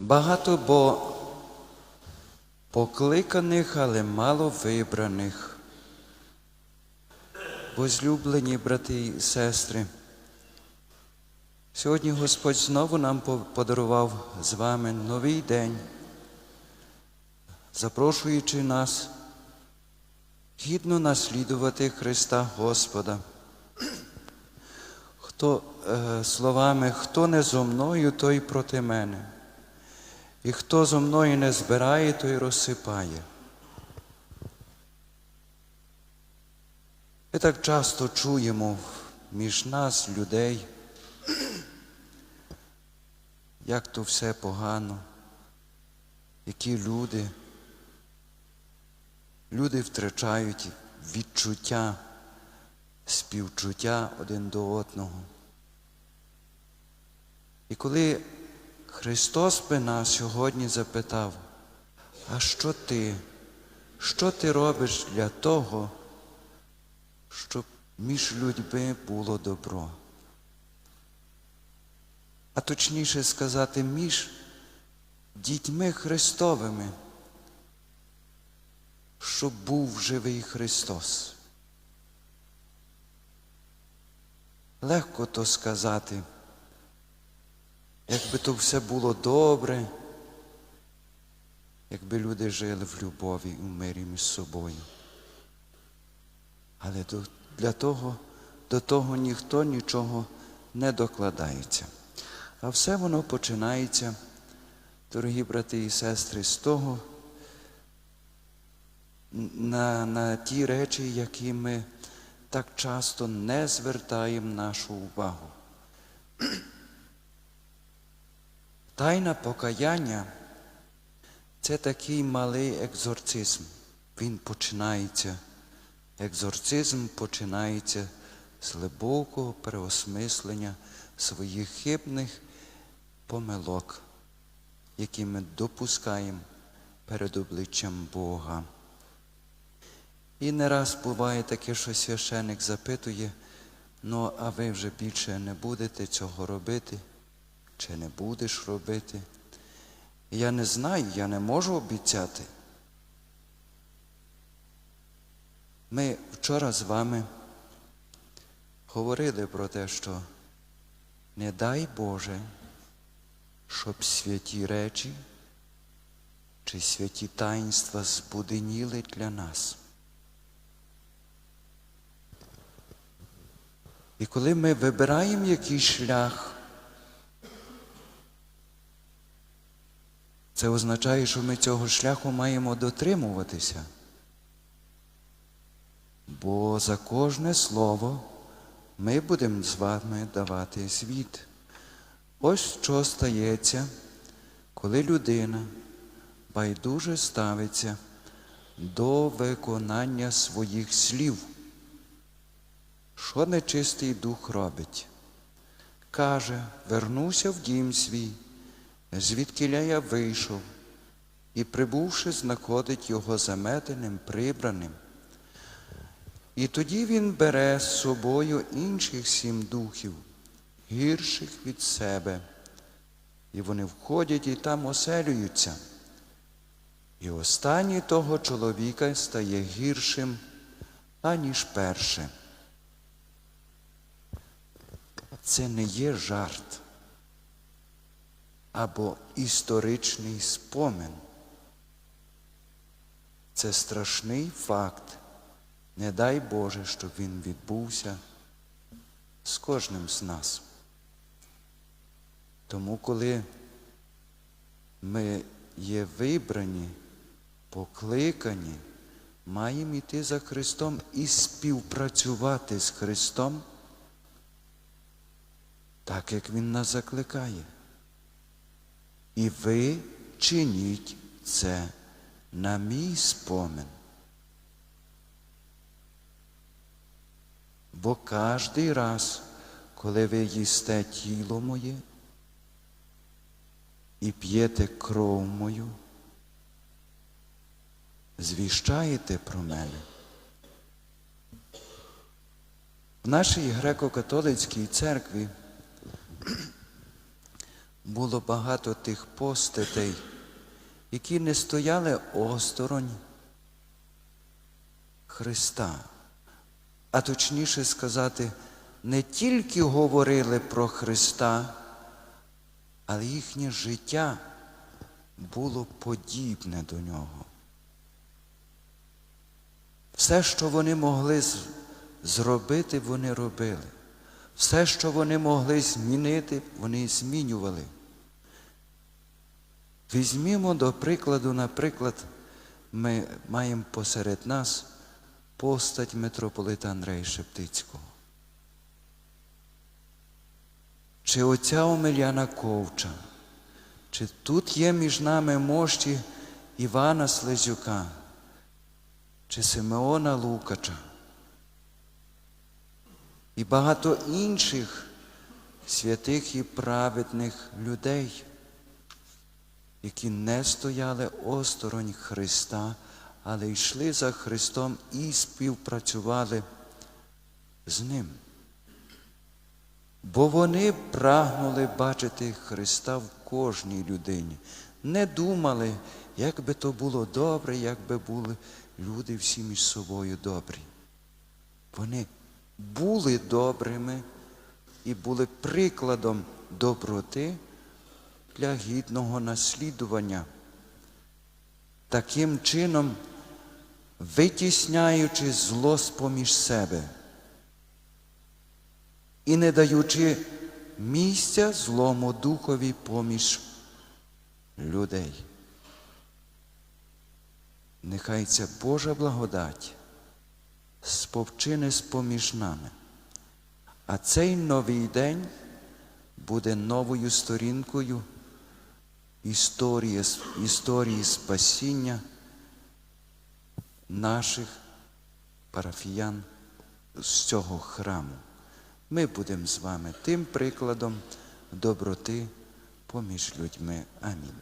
Багато бо покликаних, але мало вибраних. Возлюблені брати і сестри, сьогодні Господь знову нам подарував з вами новий день, запрошуючи нас гідно наслідувати Христа Господа. Хто е, словами, хто не зо мною, той проти мене. І хто зо мною не збирає, той розсипає. Ми так часто чуємо між нас, людей, як то все погано, які люди, люди втрачають відчуття, співчуття один до одного. І коли Христос би нас сьогодні запитав, а що ти? Що ти робиш для того, щоб між людьми було добро? А точніше сказати, між дітьми Христовими, щоб був живий Христос. Легко то сказати. Якби то все було добре, якби люди жили в любові і в мирі між собою. Але до, для того, до того ніхто нічого не докладається. А все воно починається, дорогі брати і сестри, з того, на, на ті речі, які ми так часто не звертаємо нашу увагу. Тайна покаяння це такий малий екзорцизм. Він починається. Екзорцизм починається з глибокого переосмислення своїх хибних помилок, які ми допускаємо перед обличчям Бога. І не раз буває таке, що священик запитує, ну а ви вже більше не будете цього робити чи не будеш робити. Я не знаю, я не можу обіцяти. Ми вчора з вами говорили про те, що не дай Боже, щоб святі речі чи святі таїнства збуденіли для нас. І коли ми вибираємо якийсь шлях, Це означає, що ми цього шляху маємо дотримуватися. Бо за кожне слово ми будемо з вами давати звіт. Ось що стається, коли людина байдуже ставиться до виконання своїх слів. Що нечистий дух робить? Каже, вернуся в дім свій звідкиля я вийшов, і, прибувши, знаходить його заметеним, прибраним. І тоді він бере з собою інших сім духів, гірших від себе, і вони входять і там оселюються. І останній того чоловіка стає гіршим, аніж перше. Це не є жарт або історичний спомин. Це страшний факт. Не дай Боже, щоб він відбувся з кожним з нас. Тому, коли ми є вибрані, покликані, маємо йти за Христом і співпрацювати з Христом, так як Він нас закликає. І ви чиніть це на мій спомин. Бо кожний раз, коли ви їсте тіло моє і п'єте кров мою, звіщаєте про мене. В нашій греко-католицькій церкві було багато тих постатей, які не стояли осторонь Христа, а точніше сказати, не тільки говорили про Христа, але їхнє життя було подібне до нього. Все, що вони могли зробити, вони робили. Все, що вони могли змінити, вони змінювали. Візьмімо до прикладу, наприклад, ми маємо посеред нас постать митрополита Андрея Шептицького. Чи отця Омеляна Ковча, чи тут є між нами мощі Івана Слезюка, чи Симеона Лукача, і багато інших святих і праведних людей, які не стояли осторонь Христа, але йшли за Христом і співпрацювали з Ним. Бо вони прагнули бачити Христа в кожній людині. Не думали, як би то було добре, як би були люди всі між собою добрі. Вони були добрими і були прикладом доброти для гідного наслідування. Таким чином, витісняючи зло з-поміж себе і не даючи місця злому духові поміж людей. Нехай ця Божа благодать сповчине з-поміж нами. А цей новий день буде новою сторінкою історії, історії спасіння наших парафіян з цього храму. Ми будемо з вами тим прикладом доброти поміж людьми. Амінь.